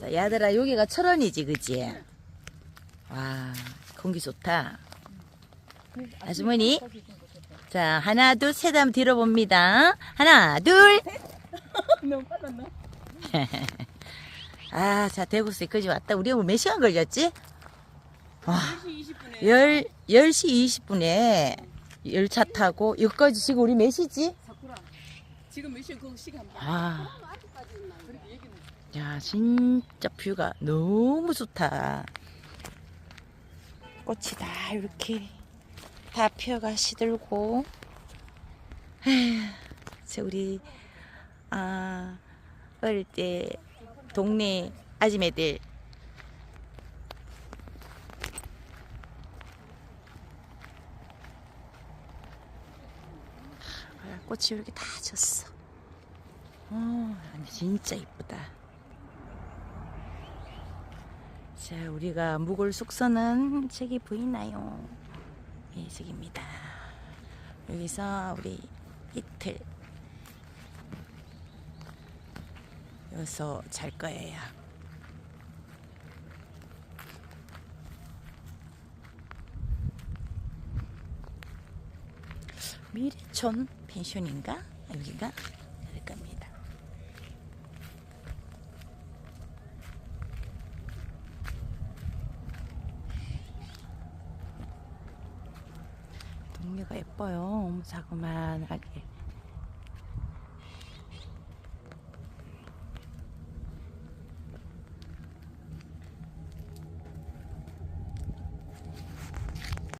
자, 야들아, 여기가 철원이지, 그지? 와, 공기 좋다. 아주머니. 자, 하나, 둘, 셋 하면 뒤로 봅니다. 하나, 둘. 너무 빨랐나? 아, 자, 대구서 여기까지 왔다. 우리 오늘 몇 시간 걸렸지? 와, 1시 20분에 열, 10시 20분에 열차 타고, 여기까지 지금 우리 몇 시지? 지금 몇 시야? 그 시간 봐. 아, 그렇게 얘기는. 야, 진짜 뷰가 너무 좋다. 꽃이 다 이렇게 다 피어가 시들고. 에휴, 저 우리, 아, 어릴 때 동네 아줌매들 꽃이 이렇게 다 졌어. 어, 진짜 이쁘다. 자, 우리가 묵을 숙소는 저기 보이나요? 예, 저기입니다. 여기서 우리 이틀 여기서 잘 거예요. 미래촌 펜션인가? 여기가 될 겁니다. 동료가 예뻐요. 자그만하게.